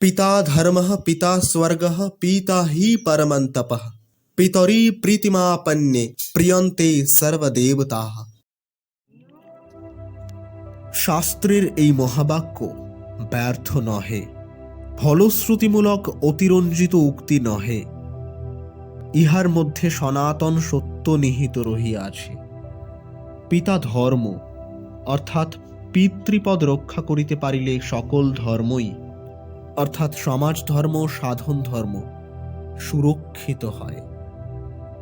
পিতা ধর্ম পিতা স্বর্গ পিতা হি পরমন্তপ পিতরি প্রীতিমাপন্নে প্রিয়ন্তে সর্বদেবতা শাস্ত্রের এই মহাবাক্য ব্যর্থ নহে, ফলশ্রুতিমূলক অতিরঞ্জিত উক্তি নহে। ইহার মধ্যে সনাতন সত্য নিহিত রহিয়াছে পিতা ধর্ম, অর্থাৎ পিতৃপদ রক্ষা করিতে পারিলে সকল ধর্মই অর্থাৎ সমাজ ধর্ম, সাধন ধর্ম সুরক্ষিত হয়।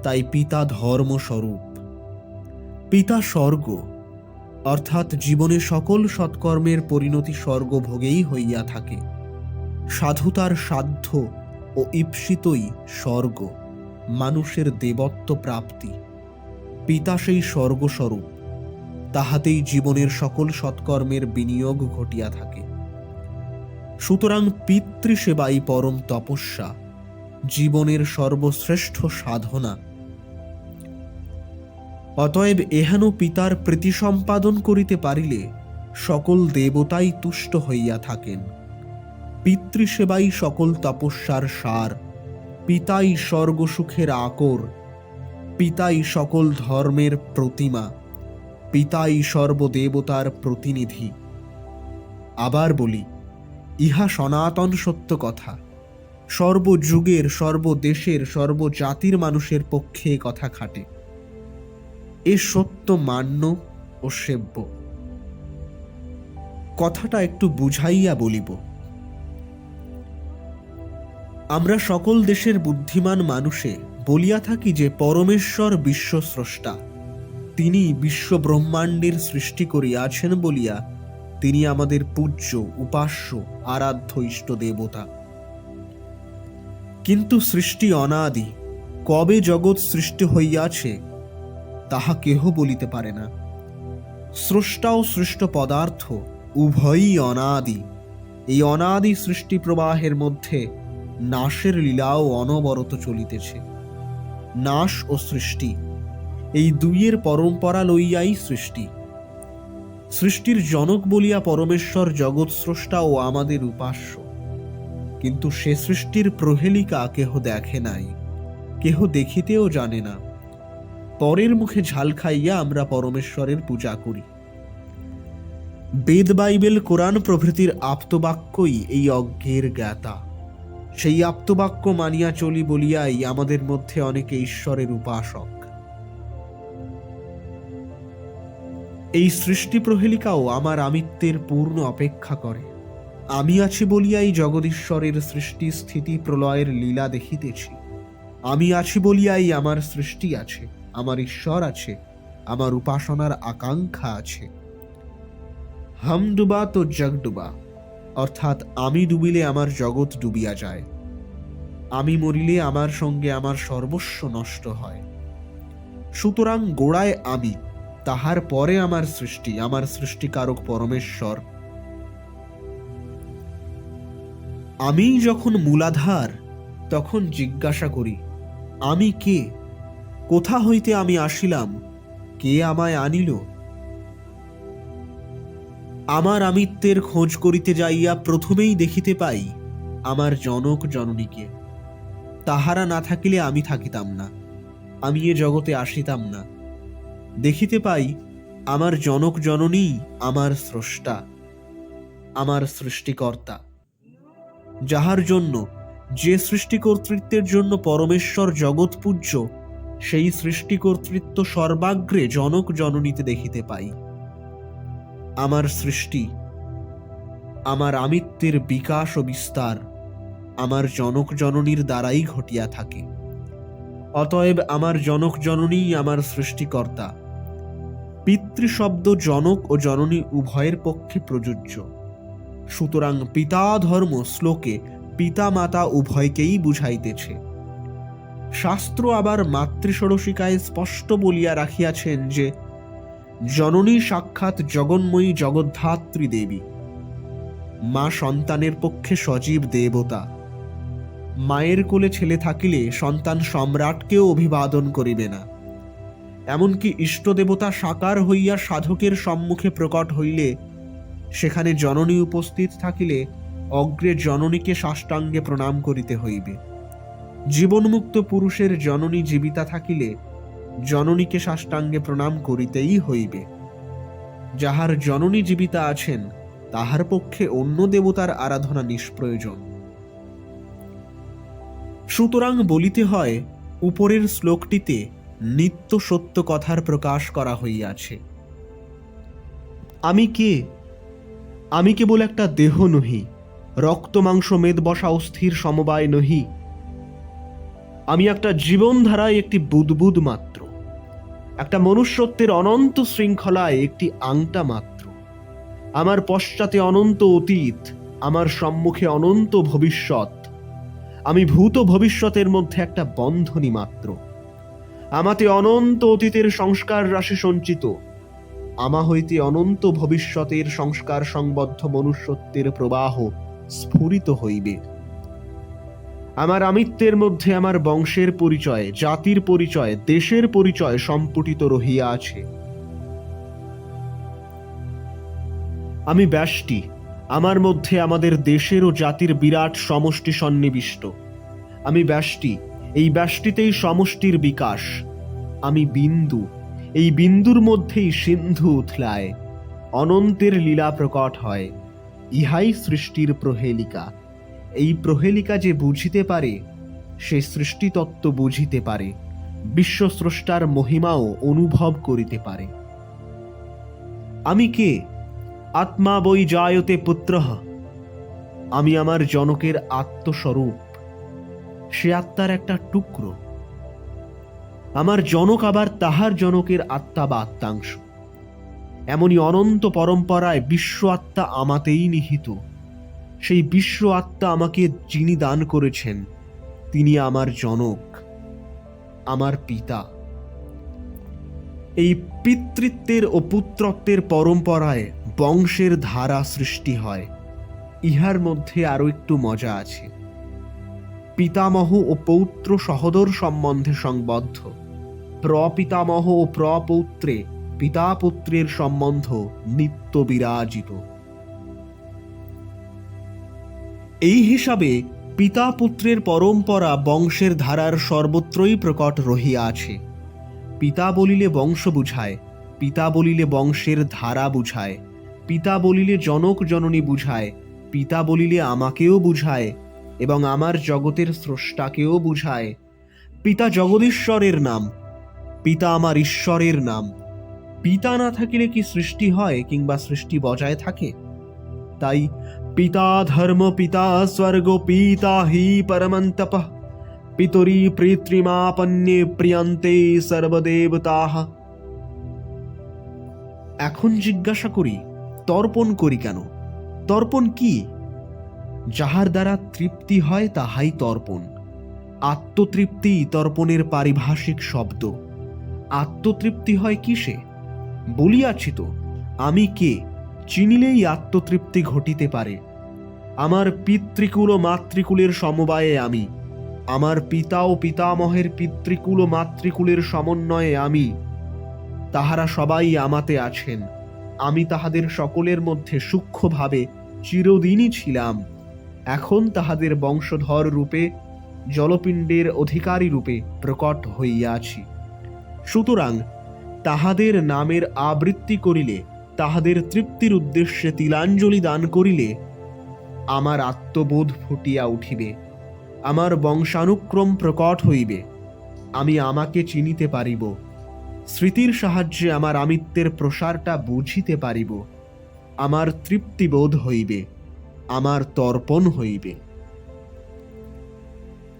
তাই পিতা ধর্ম স্বরূপ। পিতা স্বর্গ, অর্থাৎ জীবনে সকল সৎকর্মের পরিণতি স্বর্গভোগেই হইয়া থাকে। সাধুতার সাধ্য ও ঈপ্সিতই স্বর্গ, মানুষের দেবত্ব প্রাপ্তি। পিতা সেই স্বর্গস্বরূপ, তাহাতেই জীবনের সকল সৎকর্মের বিনিয়োগ ঘটিয়া থাকে। সুতরাং পিতৃসেবাই পরম তপস্যা, জীবনের সর্বশ্রেষ্ঠ সাধনা। অতএব এহেন পিতার প্রীতি সম্পাদন করিতে পারিলে সকল দেবতাই তুষ্ট হইয়া থাকেন। পিতৃসেবাই সকল তপস্যার সার, পিতাই স্বর্গসুখের আকর, পিতাই সকল ধর্মের প্রতিমা, পিতাই সর্বদেবতার প্রতিনিধি। আবার বলি ইহা সনাতন সত্য কথা। সর্বযুগের, সর্বদেশের, সর্বজাতির মানুষের পক্ষে কথা খাটে। এ সত্য মান্য ও সেব্য। কথাটা একটু বুঝাইয়া বলিব। আমরা সকল দেশের বুদ্ধিমান মানুষে বলিয়া থাকি যে পরমেশ্বর বিশ্বস্রষ্টা। তিনি বিশ্ব ব্রহ্মাণ্ডের সৃষ্টি করিয়াছেন বলিয়া তিনি আমাদের পূজ্য, উপাস্য আরাধ্য ইষ্ট দেবতা। কিন্তু সৃষ্টি অনাদি, কবে জগৎ সৃষ্টি হইয়াছে, তাহা কেহ বলিতে পারে না। স্রষ্টা ও সৃষ্ট পদার্থ, উভয়ই অনাদি। এই অনাদি সৃষ্টি প্রবাহের মধ্যে নাশের লীলাও অনবরত চলিতেছে। নাশ ও সৃষ্টি, এই দুইয়ের পরম্পরা লইয়াই সৃষ্টি। সৃষ্টির জনক বলিয়া পরমেশ্বর জগৎ স্রষ্টা ও আমাদের উপাস্য। কিন্তু সে সৃষ্টির প্রহেলিকা কেহ দেখে নাই, কেহ দেখিতেও জানে না। পরের মুখে ঝাল খাইয়া আমরা পরমেশ্বরের পূজা করি। বেদ বাইবেল কোরআন প্রভৃতির আপ্তবাক্যই এই অজ্ঞের জ্ঞাতা। সেই আপ্তবাক্য মানিয়া চলি বলিয়াই আমাদের মধ্যে অনেকে ঈশ্বরের উপাসক। এই সৃষ্টি প্রহেলিকাও আমার আমিত্বের পূর্ণ অপেক্ষা করে। আমি আছি বলিয়াই জগদীশ্বরের সৃষ্টি স্থিতি প্রলয়ের লীলা দেখিতেছি। আমি আছি বলিয়াই আমার সৃষ্টি আছে, আমার ঈশ্বর আছে, আমার উপাসনার আকাঙ্ক্ষা আছে। হাম ডুবা তো জগ ডুবা, অর্থাৎ আমি ডুবিলে আমার জগৎ ডুবিয়া যায়। আমি মরিলে আমার সঙ্গে আমার সর্বস্ব নষ্ট হয়। সুতরাং গোড়ায় আমি তাহার পরে আমার সৃষ্টি, আমার সৃষ্টিকারক পরমেশ্বর। আমি যখন মূলাধার, তখন জিজ্ঞাসা করি, আমি কে? কোথা হইতে আমি আসিলাম? কে আমায় আনিল? আমার আমিত্বের খোঁজ করিতে যাইয়া প্রথমেই দেখিতে পাই, আমার জনক জননীকে। তাহারা না থাকিলে আমি থাকিতাম না, আমি এ জগতে আসিতাম না। দেখিতে পাই, আমার জনক জননী আমার স্রষ্টা, আমার সৃষ্টিকর্তা। যাহার জন্য যে সৃষ্টিকর্তৃত্বের জন্য পরমেশ্বর জগৎ পূজ্য সেই সৃষ্টিকর্তৃত্ব সর্বাগ্রে জনক জননীতে দেখিতে পাই। আমার সৃষ্টি, আমার আমিত্বের বিকাশ ও বিস্তার আমার জনক জননীর দ্বারাই ঘটিয়া থাকে। অতএব আমার জনক জননীই আমার সৃষ্টিকর্তা পিতৃশব্দ জনক ও জননী উভয়ের পক্ষে প্রযোজ্য। সুতরাং পিতা ধর্ম শ্লোকে পিতা মাতা উভয়কেই বুঝাইতেছে। শাস্ত্র আবার মাতৃষোড়শিকায় স্পষ্ট বলিয়া রাখিয়াছেন যে, জননী সাক্ষাৎ জগন্ময়ী জগদ্ধাত্রী দেবী। মা সন্তানের পক্ষে সজীব দেবতা। মায়ের কোলে ছেলে থাকিলে সন্তান সম্রাটকেও অভিবাদন করিবে না। এমনকি ইষ্ট দেবতা সাকার হইয়া সাধকের সম্মুখে প্রকট হইলে, সেখানে জননী উপস্থিত থাকিলে অগ্রে জননীকে সাষ্টাঙ্গে প্রণাম করিতে হইবে। জীবনমুক্ত পুরুষের জননী জীবিতা থাকিলে, জননীকে সাষ্টাঙ্গে প্রণাম করিতেই হইবে। যাহার জননী জীবিতা আছেন, তাহার পক্ষে অন্য দেবতার আরাধনা নিষ্প্রয়োজন। সুতরাং বলিতে হয়, উপরের শ্লোকটিতে নিত্য সত্য কথার প্রকাশ করা হইয়াছে। আমি কে? আমি কেবল একটা দেহ নহি, রক্ত, মাংস, মেদ, বসা, অস্থির, সমবায় নহি। আমি একটা জীবনধারায় একটি বুদবুদ মাত্র, একটা মনুষ্যত্বের অনন্ত শৃঙ্খলায় একটি আংটা মাত্র। আমার পশ্চাতে অনন্ত অতীত, আমার সম্মুখে অনন্ত ভবিষ্যৎ। আমি ভূত ভবিষ্যতের মধ্যে একটা বন্ধনী মাত্র। আমাতে অনন্ত অতীতের সংস্কার রাশি সঞ্চিত। আমা হইতে অনন্ত ভবিষ্যতের সংস্কার সংবদ্ধ মনুষ্যত্বের প্রবাহ স্ফুরিত হইবে। আমার আমিত্বের মধ্যে আমার বংশের পরিচয়, জাতির পরিচয়, দেশের পরিচয় সম্পুটিত রহিয়া আছে। আমি ব্যাসটি আমার মধ্যে আমাদের দেশের ও জাতির বিরাট সমষ্টি সন্নিবিষ্ট। আমি ব্যষ্টি এই ব্যষ্টিতেই সমষ্টির বিকাশ। আমি বিন্দু, এই বিন্দুর মধ্যেই সিন্ধু উথলায়। অনন্তের লীলা প্রকট হয়, ইহাই সৃষ্টির প্রহেলিকা। এই প্রহেলিকা যে বুঝিতে পারে, সে সৃষ্টিতত্ত্ব বুঝিতে পারে, বিশ্বস্রষ্টার মহিমাও অনুভব করিতে পারে। আমি কে? আত্মা বই জায়তে পুত্র। আমি আমার জনকের আত্মস্বরূপ। সে আত্মার একটা টুকরো। আমার জনক আবার তাহার জনকের আত্মা বা আত্মাংশ। এমনই অনন্ত পরম্পরায় বিশ্ব আত্মা আমাতেই নিহিত। সেই বিশ্ব আত্মা আমাকে যিনি দান করেছেন, তিনি আমার জনক, আমার পিতা। এই পিতৃত্বের ও পুত্রত্বের পরম্পরায় বংশের ধারা সৃষ্টি হয়। ইহার মধ্যে আরও একটু মজা আছে। পিতামহ ও পৌত্র সহোদর সম্বন্ধে সংবদ্ধ। প্রপিতামহ ও প্রপৌত্রে পিতা পুত্রের সম্বন্ধ নিত্য বিরাজিত এই হিসাবে পিতা পুত্রের পরম্পরা বংশের ধারার সর্বত্রই প্রকট রহিয়া আছে। পিতা বলিলে বংশ বুঝায়, পিতা বলিলে বংশের ধারা বুঝায়, পিতা বলিলে জনক জননী বুঝায়, পিতা বলিলে আমাকেও বুঝায় এবং আমার জগতের স্রষ্টাকেও বুঝায়, পিতা জগদীশ্বরের নাম, পিতা আমার ঈশ্বরের নাম। পিতা না থাকিলে কি সৃষ্টি হয় কিংবা সৃষ্টি বজায় থাকে? তাই পিতা ধর্ম, পিতা স্বর্গ, পিতা হি পরমন্তপ, পিতরি পিতৃমাপন্যে প্রিয়ন্তে সর্বদেবতাহ এখন জিজ্ঞাসা করি, তর্পণ করি কেন? তর্পণ কি? যাহার দ্বারা তৃপ্তি হয় তাহাই তর্পণ। আত্মতৃপ্তি তর্পণের পারিভাষিক শব্দ। আত্মতৃপ্তি হয় কিসে? বলিয়াছি তো, আমি কে চিনিলেই আত্মতৃপ্তি ঘটিতে পারে? আমার পিতৃকুল ও মাতৃকুলের সমবায়ে আমি। আমার পিতা ও পিতামহের পিতৃকুল ও মাতৃকুলের সমন্বয়ে আমি। তাহারা সবাই আমাতে আছেন। আমি তাহাদের সকলের মধ্যে সূক্ষ্মভাবে চিরদিনই ছিলাম। এখন তাহাদের বংশধর রূপে, জলপিণ্ডের অধিকারী রূপে প্রকট হইয়াছি। সুতরাং তাহাদের নামের আবৃত্তি করিলে, তাহাদের তৃপ্তির উদ্দেশ্যে তিলাঞ্জলি দান করিলে আমার আত্মবোধ ফুটিয়া উঠিবে, আমার বংশানুক্রম প্রকট হইবে, আমি আমাকে চিনিতে পারিব, স্মৃতির সাহায্যে আমার আমিত্বের প্রসারটা বুঝিতে পারিব, আমার তৃপ্তিবোধ হইবে। আমার তর্পণ হইবে।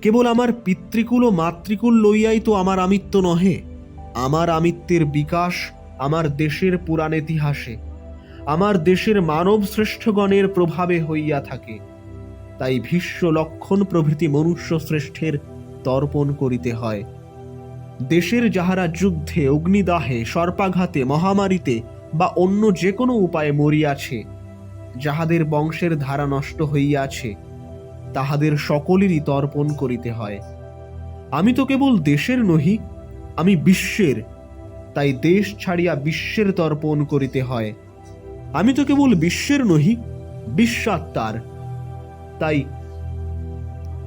কেবল আমার পিতৃকুল ও মাতৃকুল লইয়াই তো আমার আমিত্ব নহে, আমার আমিত্বের বিকাশ আমার দেশের পুরাণ ইতিহাসে, আমার দেশের মানব শ্রেষ্ঠগণের প্রভাবে হইয়া থাকে। তাই ভীষ্ম লক্ষণ প্রভৃতি মনুষ্য শ্রেষ্ঠের তর্পণ করিতে হয়। দেশের যাহারা যুদ্ধে, অগ্নিদাহে, সর্পাঘাতে, মহামারীতে বা অন্য যে কোনো উপায়ে মরিয়াছে যাহাদের বংশের ধারা নষ্ট হইয়াছে, তাহাদের সকলেরই তর্পণ করিতে হয়। আমি তো কেবল দেশের নহি, আমি বিশ্বের, তাই দেশ ছাড়িয়া বিশ্বের তর্পণ করিতে হয়। আমি তো কেবল বিশ্বের নহি, বিশ্বাত্মার। তাই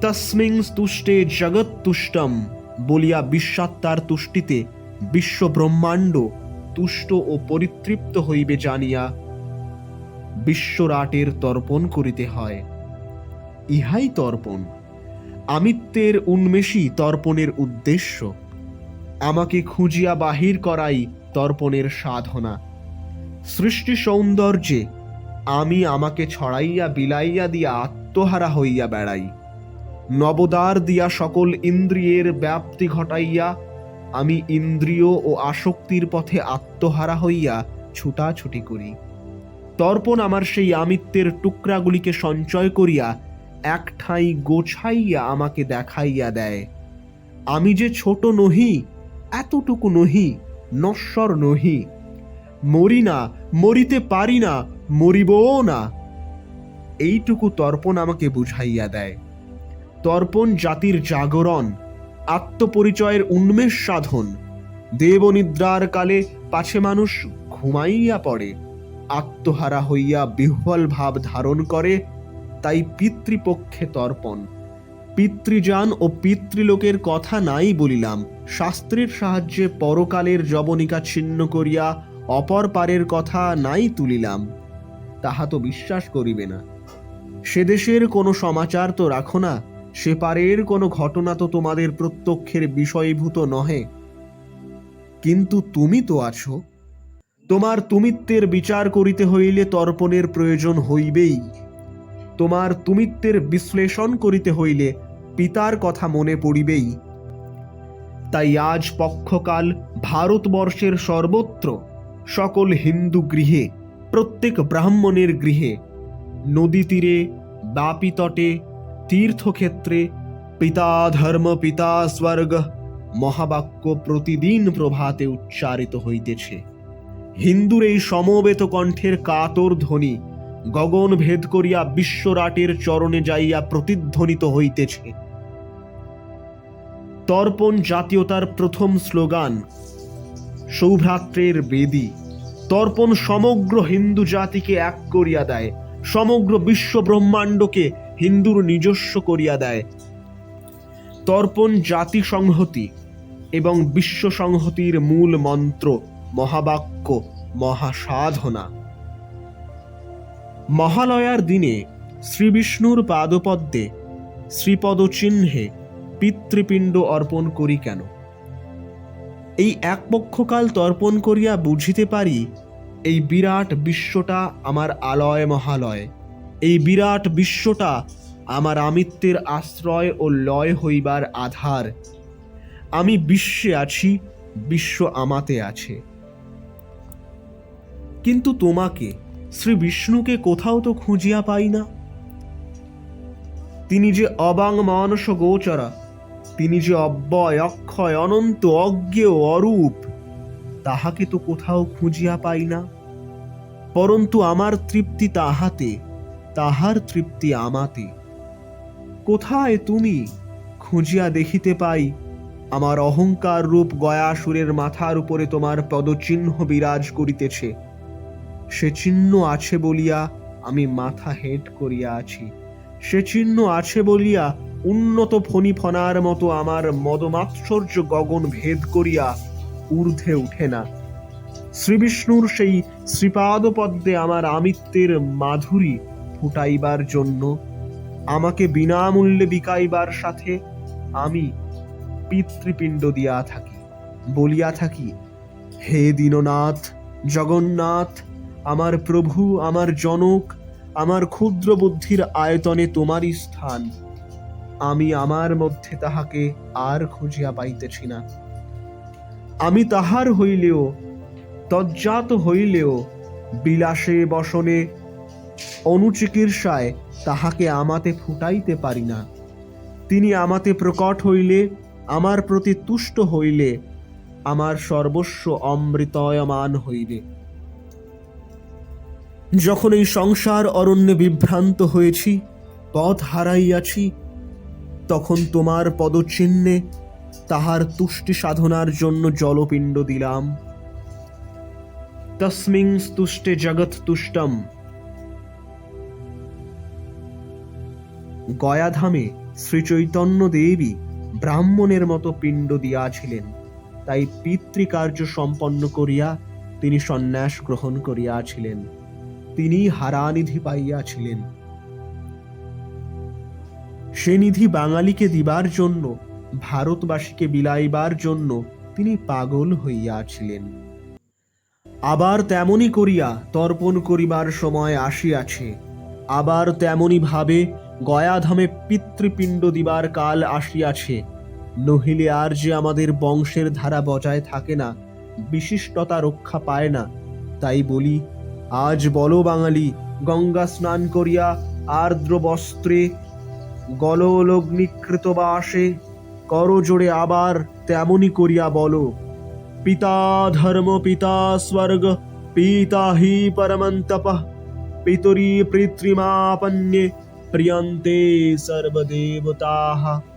তস্মিং তুষ্টে জগৎ তুষ্টম বলিয়া বিশ্বাত্মার তুষ্টিতে বিশ্ব ব্রহ্মাণ্ড তুষ্ট ও পরিতৃপ্ত হইবে জানিয়া বিশ্বরাটের তর্পণ করিতে হয়। ইহাই তর্পণ। আমিত্বের উন্মেষই তর্পণের উদ্দেশ্য। আমাকে খুঁজিয়া বাহির করাই তর্পণের সাধনা। সৃষ্টি সৌন্দর্যে আমি আমাকে ছড়াইয়া বিলাইয়া দিয়া আত্মহারা হইয়া বেড়াই। নবদার দিয়া সকল ইন্দ্রিয়ের ব্যাপ্তি ঘটাইয়া আমি ইন্দ্রিয় ও আসক্তির পথে আত্মহারা হইয়া ছুটাছুটি করি। তর্পণ আমার সেই আমিত্বের টুকরাগুলিকে সঞ্চয় করিয়া এক ঠাঁই গোছাইয়া আমাকে দেখাইয়া দেয়। আমি যে ছোট নহি, এতটুকু নহি, নশ্বর নহি। মরি না, মরিতে পারি না, মরিবও না। এইটুকু তর্পণ আমাকে বুঝাইয়া দেয়। তর্পণ জাতির জাগরণ, আত্মপরিচয়ের উন্মেষ সাধন। দেবনিদ্রার কালে পাছে মানুষ ঘুমাইয়া পড়ে। আত্মহারা হইয়া বিহ্বল ভাব ধারণ করে, তাই পিতৃপক্ষে তর্পণ। পিতৃযান ও পিতৃলোকের কথা নাই বলিলাম। শাস্ত্রের সাহায্যে পরকালের জবনিকা ছিন্ন করিয়া অপর পারের কথা নাই তুলিলাম। তাহা তো বিশ্বাস করিবে না। সে দেশের কোনো সমাচার তো রাখো না, সে পারের কোনো ঘটনা তো তোমাদের প্রত্যক্ষের বিষয়ভূত নহে। কিন্তু তুমি তো আছো তোমার তুমিত্বের বিচার করিতে হইলে তর্পণের প্রয়োজন হইবেই। তোমার তুমিত্বের বিশ্লেষণ করিতে হইলে পিতার কথা মনে পড়িবেই। তাই আজ পক্ষকাল ভারতবর্ষের সর্বত্র সকল হিন্দু গৃহে, প্রত্যেক ব্রাহ্মণের গৃহে, নদী তীরে, বাপি তটে, তীর্থক্ষেত্রে, পিতা ধর্ম, পিতা স্বর্গ, মহাবাক্য প্রতিদিন প্রভাতে উচ্চারিত হইতেছে। হিন্দুর এই সমবেত কণ্ঠের কাতর ধ্বনি গগন ভেদ করিয়া বিশ্বরাটের চরণে যাইয়া প্রতিধ্বনিত হইতেছে। তর্পণ জাতীয়তার প্রথম স্লোগান, সৌভ্রাত্রের বেদী। তর্পণ সমগ্র হিন্দু জাতিকে এক করিয়া দেয়, সমগ্র বিশ্ব ব্রহ্মাণ্ডকে হিন্দুর নিজস্ব করিয়া দেয়। তর্পণ জাতি সংহতি এবং বিশ্ব সংহতির মূল মন্ত্র মহাবাক্য, মহাসাধনা। মহালয়ার দিনে শ্রীবিষ্ণুর পাদপদ্মে শ্রীপদ চিহ্নে পিতৃপিণ্ড অর্পণ করি কেন? এই এক পক্ষকাল তর্পণ করিয়া বুঝিতে পারি, এই বিরাট বিশ্বটা আমার আলয় মহালয়। এই বিরাট বিশ্বটা আমার আমিত্বের আশ্রয় ও লয় হইবার আধার। আমি বিশ্বে আছি, বিশ্ব আমাতে আছে। কিন্তু তোমাকে, শ্রী বিষ্ণুকে কোথাও তো খুঁজিয়া পাই না। তিনি যে অবাং মানস গোচরা, তিনি যে অব্যয়, অক্ষয়, অনন্ত অজ্ঞেয় অরূপ, তাহাকে তো কোথাও খুঁজিয়া পাই না। পরন্তু আমার তৃপ্তি তাহাতে, তাহার তৃপ্তি আমাতে। কোথায় তুমি, খুঁজিয়া দেখিতে পাই? আমার অহংকার রূপ গয়াসুরের মাথার উপরে তোমার পদচিহ্ন বিরাজ করিতেছে। সে চিহ্ন আছে বলিয়া আমি মাথা হেট করিয়া আছি। সে চিহ্ন আছে বলিয়া উন্নত ফণি ফনার মতো আমার মদমাৎসর্য গগন ভেদ করিয়া ঊর্ধ্বে উঠে না। শ্রীবিষ্ণুর সেই শ্রীপাদ পদ্মে আমার আমিত্বের মাধুরী ফুটাইবার জন্য, আমাকে বিনামূল্যে বিকাইবার সাথে আমি পিতৃপিণ্ড দিয়া থাকি, বলিয়া থাকি, হে দীননাথ, জগন্নাথ আমার প্রভু, আমার জনক, আমার ক্ষুদ্র বুদ্ধির আয়তনে তোমারই স্থান। আমি আমার মধ্যে তাহাকে আর খুঁজিয়া পাইতেছি না। আমি তাহার হইলেও, তজ্জাত হইলেও, বিলাসে বসনে, অনুচিকিৎসায় তাহাকে আমাতে ফুটাইতে পারি না। তিনি আমাতে প্রকট হইলে, আমার প্রতি তুষ্ট হইলে, আমার সর্বস্ব অমৃতয়মান হইবে। যখন এই সংসার অরণ্যে বিভ্রান্ত হয়েছি, পথ হারাইয়াছি, তখন তোমার পদচিহ্নে তাহার তুষ্টি সাধনার জন্য জলপিণ্ড দিলাম। তস্মিং তুষ্টে জগৎ তুষ্টম। গয়াধামে শ্রীচৈতন্য দেবী ব্রাহ্মণের মতো পিণ্ড দিয়াছিলেন, তাই পিতৃকার্য সম্পন্ন করিয়া তিনি সন্ন্যাস গ্রহণ করিয়াছিলেন। তিনি হারানিধি পাইয়াছিলেন। সে নিধি বাঙালিকে দিবার জন্য, ভারতবাসীকে বিলাইবার জন্য তিনি পাগল হইয়াছিলেন। আবার তেমনি করিয়া তর্পণ করিবার সময় আসিয়াছে। আবার তেমনি ভাবে গয়াধামে পিতৃপিণ্ড দিবার কাল আসিয়াছে। নহিলে আর যে আমাদের বংশের ধারা বজায় থাকে না, বিশিষ্টতা রক্ষা পায় না, তাই বলি আজ বলো বাঙালি, গঙ্গা স্নান করিয়া আর্দ্র বস্ত্রে, গললগ্নিকৃত বাসে, করজোড়ে আবার তেমনি করিয়া বলো। পিতা ধর্ম, পিতা স্বর্গ, পিতা হি পরমন্তপ, পিতরি পিতৃমাপন্যে প্রিয়ন্তে সর্বদেবতাः।